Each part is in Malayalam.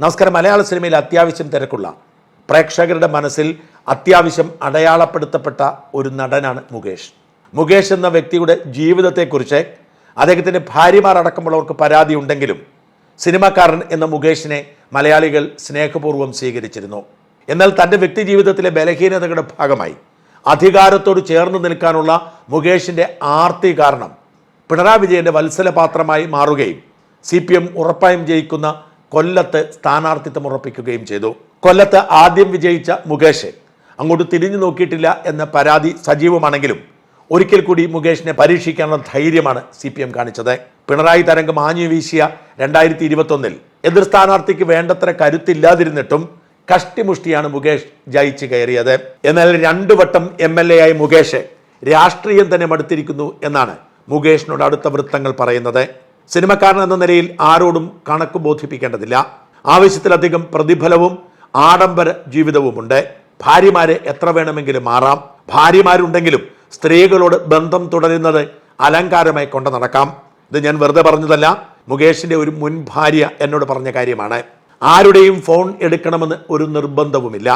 നമസ്കാരം. മലയാള സിനിമയിൽ അത്യാവശ്യം തിരക്കുള്ള പ്രേക്ഷകരുടെ മനസ്സിൽ അത്യാവശ്യം അടയാളപ്പെടുത്തപ്പെട്ട ഒരു നടനാണ് മുകേഷ്. മുകേഷ് എന്ന വ്യക്തിയുടെ ജീവിതത്തെക്കുറിച്ച് അദ്ദേഹത്തിന്റെ ഭാര്യമാർ അടക്കമുള്ളവർക്ക് പരാതി ഉണ്ടെങ്കിലും സിനിമാക്കാരൻ എന്ന മുകേഷിനെ മലയാളികൾ സ്നേഹപൂർവം സ്വീകരിച്ചിരുന്നു. എന്നാൽ തന്റെ വ്യക്തി ജീവിതത്തിലെ ബലഹീനതകളുടെ ഭാഗമായി അധികാരത്തോട് ചേർന്ന് നിൽക്കാനുള്ള മുകേഷിന്റെ ആർത്തി കാരണം പിണറായി വിജയന്റെ വത്സലപാത്രമായി മാറുകയും സി പി എം ഉറപ്പായും ജയിക്കുന്ന കൊല്ലത്ത് സ്ഥാനാർത്ഥിത്വം ഉറപ്പിക്കുകയും ചെയ്തു. കൊല്ലത്ത് ആദ്യം വിജയിച്ച മുകേഷ് അങ്ങോട്ട് തിരിഞ്ഞു നോക്കിയിട്ടില്ല എന്ന പരാതി സജീവമാണെങ്കിലും ഒരിക്കൽ കൂടി മുകേഷിനെ പരീക്ഷിക്കാനുള്ള ധൈര്യമാണ് സി പി എം കാണിച്ചത്. പിണറായി തരംഗം ആഞ്ഞു വീശിയ രണ്ടായിരത്തി ഇരുപത്തൊന്നിൽ എതിർ സ്ഥാനാർത്ഥിക്ക് വേണ്ടത്ര കരുത്തില്ലാതിരുന്നിട്ടും കഷ്ടിമുഷ്ടിയാണ് മുകേഷ് ജയിച്ചു കയറിയത്. എന്നാൽ രണ്ടു വട്ടം എം എൽ എ ആയി മുകേഷ് രാഷ്ട്രീയം തന്നെ മടുത്തിരിക്കുന്നു എന്നാണ് മുകേഷിനോട് അടുത്ത വൃത്തങ്ങൾ പറയുന്നത്. സിനിമക്കാരൻ എന്ന നിലയിൽ ആരോടും കണക്ക് ബോധിപ്പിക്കേണ്ടതില്ല. ആവശ്യത്തിലധികം പ്രതിഫലവും ആഡംബര ജീവിതവുമുണ്ട്. ഭാര്യമാരെ എത്ര വേണമെങ്കിലും മാറാം. ഭാര്യമാരുണ്ടെങ്കിലും സ്ത്രീകളോട് ബന്ധം തുടരുന്നത് അലങ്കാരമായി കൊണ്ട് നടക്കാം. ഇത് ഞാൻ വെറുതെ പറഞ്ഞതല്ല. മുകേഷിന്റെ ഒരു മുൻ ഭാര്യ എന്നോട് പറഞ്ഞ കാര്യമാണ്. ആരുടെയും ഫോൺ എടുക്കണമെന്ന് ഒരു നിർബന്ധവുമില്ല.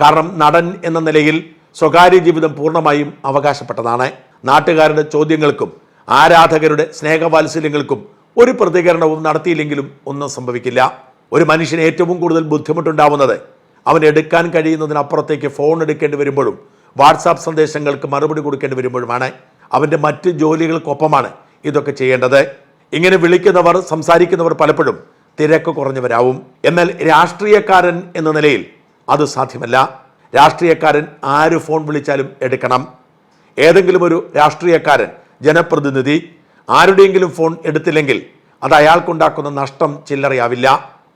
കാരണം നടൻ എന്ന നിലയിൽ സ്വകാര്യ ജീവിതം പൂർണമായും അവകാശപ്പെട്ടതാണ്. നാട്ടുകാരുടെ ചോദ്യങ്ങൾക്കും ആരാധകരുടെ സ്നേഹവാത്സല്യങ്ങൾക്കും ഒരു പ്രതികരണവും നടത്തിയില്ലെങ്കിലും ഒന്നും സംഭവിക്കില്ല. ഒരു മനുഷ്യന് ഏറ്റവും കൂടുതൽ ബുദ്ധിമുട്ടുണ്ടാവുന്നത് അവൻ എടുക്കാൻ കഴിയുന്നതിനപ്പുറത്തേക്ക് ഫോൺ എടുക്കേണ്ടി വരുമ്പോഴും വാട്സാപ്പ് സന്ദേശങ്ങൾക്ക് മറുപടി കൊടുക്കേണ്ടി വരുമ്പോഴുമാണ് അവന്റെ മറ്റ് ജോലികൾക്കൊപ്പമാണ് ഇതൊക്കെ ചെയ്യേണ്ടത്. ഇങ്ങനെ വിളിക്കുന്നവർ സംസാരിക്കുന്നവർ പലപ്പോഴും തിരക്ക് കുറഞ്ഞവരാവും. എന്നാൽ രാഷ്ട്രീയക്കാരൻ എന്ന നിലയിൽ അത് സാധ്യമല്ല. രാഷ്ട്രീയക്കാരൻ ആര് ഫോൺ വിളിച്ചാലും എടുക്കണം. ഏതെങ്കിലും ഒരു രാഷ്ട്രീയക്കാരൻ ജനപ്രതിനിധി ആരുടെയെങ്കിലും ഫോൺ എടുത്തില്ലെങ്കിൽ അത് അയാൾക്കുണ്ടാക്കുന്ന നഷ്ടം ചില്ലറയാവില്ല.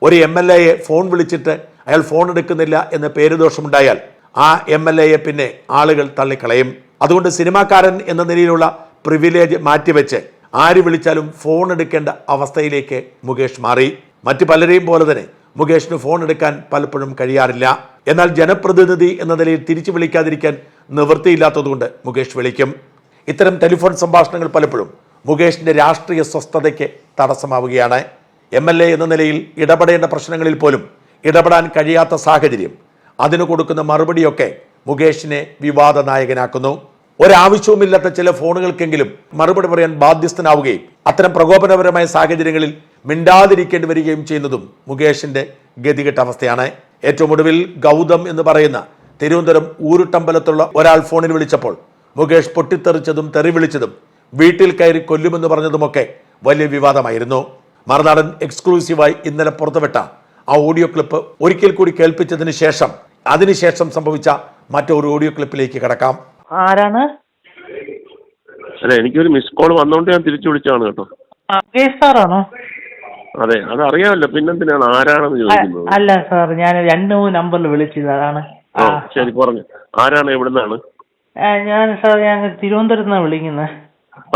ഒരു എം എൽ എയെ ഫോൺ വിളിച്ചിട്ട് അയാൾ ഫോൺ എടുക്കുന്നില്ല എന്ന പേരുദോഷമുണ്ടായാൽ ആ എം എൽ എയെ പിന്നെ ആളുകൾ തള്ളിക്കളയും. അതുകൊണ്ട് സിനിമാക്കാരൻ എന്ന നിലയിലുള്ള പ്രിവിലേജ് മാറ്റിവെച്ച് ആര് വിളിച്ചാലും ഫോൺ എടുക്കേണ്ട അവസ്ഥയിലേക്ക് മുകേഷ് മാറി. മറ്റു പലരെയും പോലെ തന്നെ മുകേഷിന് ഫോൺ എടുക്കാൻ പലപ്പോഴും കഴിയാറില്ല. എന്നാൽ ജനപ്രതിനിധി എന്ന നിലയിൽ തിരിച്ചു വിളിക്കാതിരിക്കാൻ നിവൃത്തിയില്ലാത്തതുകൊണ്ട് മുകേഷ് വിളിക്കും. ഇത്തരം ടെലിഫോൺ സംഭാഷണങ്ങൾ പലപ്പോഴും മുകേഷിന്റെ രാഷ്ട്രീയ സ്വസ്ഥതയ്ക്ക് തടസ്സമാവുകയാണ്. എം എൽ എ എന്ന നിലയിൽ ഇടപെടേണ്ട പ്രശ്നങ്ങളിൽ പോലും ഇടപെടാൻ കഴിയാത്ത സാഹചര്യം. അതിന് കൊടുക്കുന്ന മറുപടിയൊക്കെ മുകേഷിനെ വിവാദ നായകനാക്കുന്നു ഒരാവശ്യവുമില്ലാത്ത ചില ഫോണുകൾക്കെങ്കിലും മറുപടി പറയാൻ ബാധ്യസ്ഥനാവുകയും അത്തരം പ്രകോപനപരമായ സാഹചര്യങ്ങളിൽ മിണ്ടാതിരിക്കേണ്ടി വരികയും ചെയ്യുന്നതും മുകേഷിന്റെ ഗതികെട്ട അവസ്ഥയാണ്. ഏറ്റവും ഒടുവിൽ ഗൗതം എന്ന് പറയുന്ന തിരുവനന്തപുരം ഊരുട്ടമ്പലത്തുള്ള ഒരാൾ ഫോണിൽ വിളിച്ചപ്പോൾ മുകേഷ് പൊട്ടിത്തെറിച്ചതും തെറി വിളിച്ചതും വീട്ടിൽ കയറി കൊല്ലുമെന്ന് പറഞ്ഞതുമൊക്കെ വലിയ വിവാദമായിരുന്നു. മറുനാടൻ എക്സ്ക്ലൂസീവായി ഇന്നലെ പുറത്തുവിട്ട ആ ഓഡിയോ ക്ലിപ്പ് ഒരിക്കൽ കൂടി കേൾപ്പിച്ചതിന് ശേഷം അതിനുശേഷം സംഭവിച്ച മറ്റൊരു ഓഡിയോ ക്ലിപ്പിലേക്ക് കിടക്കാം. ആരാണ്? അല്ല എനിക്കൊരു മിസ് കോൾ വന്നോണ്ട് ഞാൻ തിരിച്ചു വിളിച്ചാണ് കേട്ടോ. സാറാണോ അതെ അത് അറിയാമല്ലോ പിന്നെന്തിനാണ് ആരാണെന്ന് ചോദിക്കുന്നത്. അല്ല സാർ ഞാൻ രണ്ട് മൂന്ന് നമ്പറിൽ വിളിച്ചത് അതാണ്. ശരി പറഞ്ഞു. ആരാണ് എവിടുന്നാണ്? ഞാൻ സാർ ഞാൻ തിരുവനന്തപുരത്ത് നിന്നാണ് വിളിക്കുന്നത്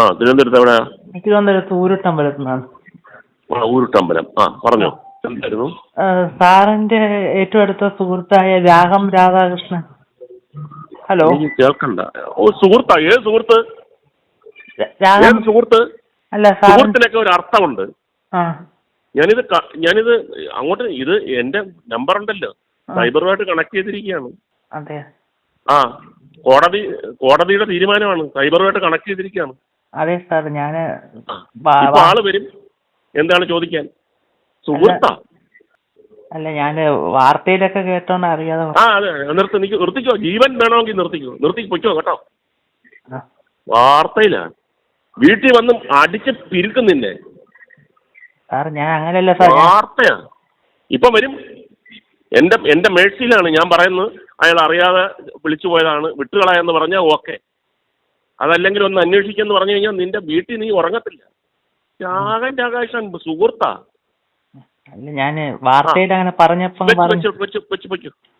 ആ തിരുവനന്തപുരത്ത് എവിടെയാ? തിരുവനന്തപുരത്ത് ഊരുട്ടമ്പലത്ത് നിന്നാണ് ആ ഊരുട്ടമ്പലം. ആ പറഞ്ഞോ. എന്തായിരുന്നു? സാറിന്റെ ഏറ്റവും അടുത്ത സുഹൃത്തായ രാഗം രാധാകൃഷ്ണൻ. ഹലോ? കേൾക്കണ്ട. ഓ സുഹൃത്താ ഏത് സുഹൃത്ത്? ഏത് സുഹൃത്ത്? അല്ല സുഹൃത്തിനൊക്കെ ഒരു അർത്ഥമുണ്ട്. ഞാനിത് ഞാനിത് അങ്ങോട്ട് ഇത് എന്റെ നമ്പർ ഉണ്ടല്ലോ. സൈബറുമായിട്ട് കണക്ട് ചെയ്തിരിക്കുകയാണ്. അതെ ആ കോടതി കോടതിയുടെ തീരുമാനമാണ്. സൈബറുമായിട്ട് കണക്ട് ചെയ്തിരിക്കുകയാണ്. അതെ സാർ ഞാൻ. ആൾ വരും. എന്താണ് ചോദിക്കാൻ? സുഹൃത്താ? അല്ല ഞാൻ വാർത്തയിലൊക്കെ കേട്ടോണ്ട് അറിയാതെ ആ അതെ നിർത്തി നിൽക്കൂ നിർത്തിക്കോ. ജീവൻ വേണമെങ്കിൽ നിർത്തിക്കോ. നിർത്തി പൊയ്ക്കോ കേട്ടോ. വാർത്തയിലാണ് വീട്ടിൽ വന്ന് അടിച്ച് പിരുക്കുന്നില്ലേ നിന്നെ. സാർ ഞാൻ അങ്ങനെയല്ല സാർ വാർത്തയാണ് വാർത്തയാ. ഇപ്പൊ വരും. എന്റെ എന്റെ മേഴ്സിയിലാണ് ഞാൻ പറയുന്നത്. അയാൾ അറിയാതെ വിളിച്ചു പോയതാണ്. വിട്ടുകളയെന്ന് പറഞ്ഞാൽ ഓക്കെ. അതല്ലെങ്കിൽ ഒന്ന് അന്വേഷിക്കുന്നു പറഞ്ഞു കഴിഞ്ഞാൽ നിന്റെ വീട്ടിൽ നീ ഉറങ്ങത്തില്ല. രാഗൻ രാകാശൻ സുഹൃത്താ. ഞാൻ വാർത്തയിൽ അങ്ങനെ പറഞ്ഞപ്പോ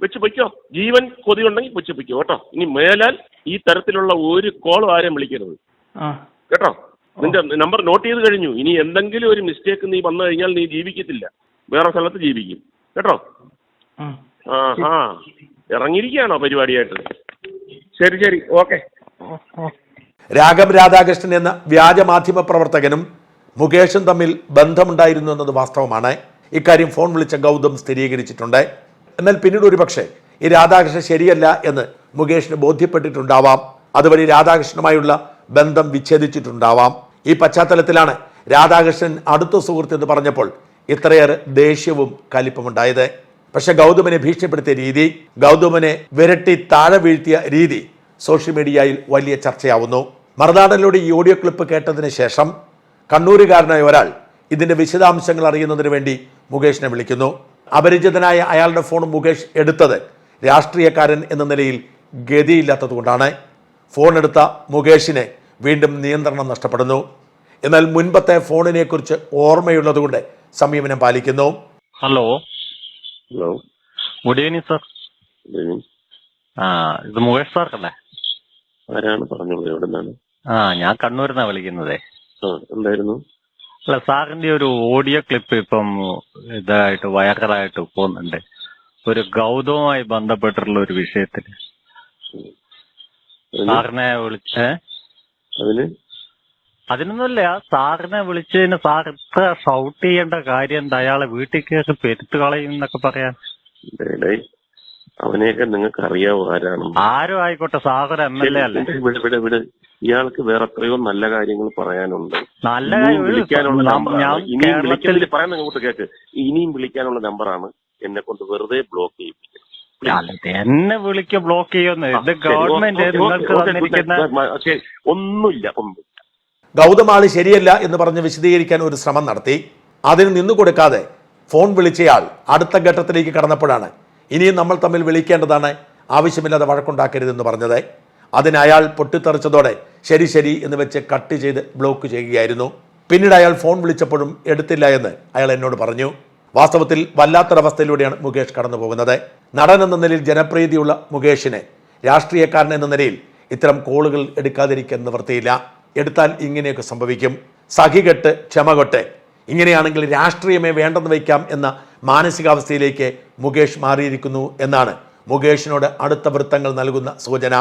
വെച്ച് പൊയ്ക്കോ ജീവൻ കൊതിയുണ്ടെങ്കിൽ വെച്ച് പൊയ്ക്കോ കേട്ടോ. ഇനി മേലാൽ ഈ തരത്തിലുള്ള ഒരു കോൾ ആരെയും വിളിക്കരുത്. കേട്ടോ? നിന്റെ നമ്പർ നോട്ട് ചെയ്ത് കഴിഞ്ഞു. ഇനി എന്തെങ്കിലും ഒരു മിസ്റ്റേക്ക് നീ വന്നു കഴിഞ്ഞാൽ നീ ജീവിക്കത്തില്ല. വേറെ സ്ഥലത്ത് ജീവിക്കും. കേട്ടോ? ആ. ആ ഇറങ്ങിയിരിക്കുകയാണോ പരിപാടിയായിട്ട്? ശരി ശരി. ഓക്കെ. ഓ. രാധാകൃഷ്ണൻ എന്ന വ്യാജ മാധ്യമ പ്രവർത്തകനും മുകേഷും തമ്മിൽ ബന്ധമുണ്ടായിരുന്നു എന്നത് വാസ്തവമാണ്. ഇക്കാര്യം ഫോൺ വിളിച്ച ഗൗതം സ്ഥിരീകരിച്ചിട്ടുണ്ട്. എന്നാൽ പിന്നീട് ഒരുപക്ഷെ ഈ രാധാകൃഷ്ണൻ ശരിയല്ല എന്ന് മുകേഷിന് ബോധ്യപ്പെട്ടിട്ടുണ്ടാവാം. അതുവഴി രാധാകൃഷ്ണനുമായുള്ള ബന്ധം വിച്ഛേദിച്ചിട്ടുണ്ടാവാം. ഈ പശ്ചാത്തലത്തിലാണ് രാധാകൃഷ്ണൻ അടുത്ത സുഹൃത്ത് എന്ന് പറഞ്ഞപ്പോൾ ഇത്രയേറെ ദേഷ്യവും കലിപ്പമുണ്ടായത്. പക്ഷെ ഗൗതമനെ ഭീഷണിപ്പെടുത്തിയ രീതി ഗൗതമനെ വിരട്ടി താഴെ വീഴ്ത്തിയ രീതി സോഷ്യൽ മീഡിയയിൽ വലിയ ചർച്ചയാവുന്നു. മറുനാടനിലൂടെ ഈ ഓഡിയോ ക്ലിപ്പ് കേട്ടതിന് ശേഷം കണ്ണൂരുകാരനായ ഒരാൾ ഇതിന്റെ വിശദാംശങ്ങൾ അറിയുന്നതിന് വേണ്ടി മുകേഷിനെ വിളിക്കുന്നു. അപരിചിതനായ അയാളുടെ ഫോൺ മുകേഷ് എടുത്തത് രാഷ്ട്രീയക്കാരൻ എന്ന നിലയിൽ ഗതിയില്ലാത്തതുകൊണ്ടാണ്. ഫോൺ എടുത്ത മുകേഷിന് വീണ്ടും നിയന്ത്രണം നഷ്ടപ്പെടുന്നു. എന്നാൽ മുൻപത്തെ ഫോണിനെ കുറിച്ച് ഓർമ്മയുള്ളതുകൊണ്ട് സംയമനം പാലിക്കുന്നു. Hello. Hello. Good evening sir. ആ ഇത് മുകേഷ് സാർ അല്ലേ ആരാണ് പറഞ്ഞോളൂ എവിടെ നിന്നാണ് ആ ഞാൻ കണ്ണൂരിന്നാ വിളിക്കുന്നതേ. ആ എന്തായിരുന്നു? അല്ല സാറിന്റെ ഒരു ഓഡിയോ ക്ലിപ്പ് ഇപ്പം ഇതായിട്ട് വയറായിട്ട് പോകുന്നുണ്ട്. ഒരു ഗൗതവുമായി ബന്ധപ്പെട്ടിട്ടുള്ള ഒരു വിഷയത്തിൽ സാറിനെ വിളിച്ച് അതിന്? അതിനൊന്നുമില്ല സാറിനെ വിളിച്ചതിന് സാർ ഇത്ര ഷൗട്ട് ചെയ്യേണ്ട കാര്യം എന്താ? അയാളെ വീട്ടിൽ കയറി പെരുത്തു കളയും എന്നൊക്കെ പറയാൻ. അവനെയൊക്കെ നിങ്ങൾക്ക് അറിയാവോ ആരാണ് ആരും ആയിക്കോട്ടെ സാഗർ എം എൽ എ അല്ലേ? വിട് വിട് വിട്. ഇയാൾക്ക് വേറെ എത്രയോ നല്ല കാര്യങ്ങൾ പറയാനുണ്ട്. നല്ല ഇനിയും വിളിക്കാനുള്ള നമ്പറാണ് ഇനിയും കേരളത്തിൽ പറയാൻ അങ്ങോട്ട് കേക്ക്. ഇനിയും വിളിക്കാനുള്ള നമ്പറാണ് എന്നെ കൊണ്ട് വെറുതെ ബ്ലോക്ക് ചെയ്യിപ്പിക്കുന്നത് എന്നെ വിളിക്ക ബ്ലോക്ക് ചെയ്യുന്നു ഇത് ഗവൺമെന്റ് നിങ്ങൾക്ക് തന്നിരിക്കുന്ന ഒന്നുമില്ല ഒന്നും ഗൗതമാളി ശരിയല്ല എന്ന് പറഞ്ഞ് വിശദീകരിക്കാൻ ഒരു ശ്രമം നടത്തി. അതിന് നിന്നു കൊടുക്കാതെ ഫോൺ വിളിച്ചയാൾ അടുത്ത ഘട്ടത്തിലേക്ക് കടന്നപ്പോഴാണ് ഇനിയും നമ്മൾ തമ്മിൽ വിളിക്കേണ്ടതാണ് ആവശ്യമില്ലാതെ വഴക്കുണ്ടാക്കരുതെന്ന് പറഞ്ഞത്. അതിന് അയാൾ പൊട്ടിത്തെറിച്ചതോടെ ശരി ശരി എന്ന് വെച്ച് കട്ട് ചെയ്ത് ബ്ലോക്ക് ചെയ്യുകയായിരുന്നു. പിന്നീട് അയാൾ ഫോൺ വിളിച്ചപ്പോഴും എടുത്തില്ല എന്ന് അയാൾ എന്നോട് പറഞ്ഞു. വാസ്തവത്തിൽ വല്ലാത്തൊരവസ്ഥയിലൂടെയാണ് മുകേഷ് കടന്നു പോകുന്നത് നടൻ എന്ന നിലയിൽ ജനപ്രീതിയുള്ള മുകേഷിനെ രാഷ്ട്രീയക്കാരൻ എന്ന നിലയിൽ ഇത്തരം കോളുകൾ എടുക്കാതിരിക്കാൻ നിവൃത്തിയില്ല. എടുത്താൽ ഇങ്ങനെയൊക്കെ സംഭവിക്കും. സഖി കെട്ട് ക്ഷമകെട്ട് ഇങ്ങനെയാണെങ്കിൽ രാഷ്ട്രീയമേ വേണ്ടെന്ന് വയ്ക്കാം എന്ന മാനസികാവസ്ഥയിലേക്ക് മുകേഷ് മാറിയിരിക്കുന്നു എന്നാണ് മുകേഷിനോട് അടുത്ത വൃത്തങ്ങൾ നൽകുന്ന സൂചന.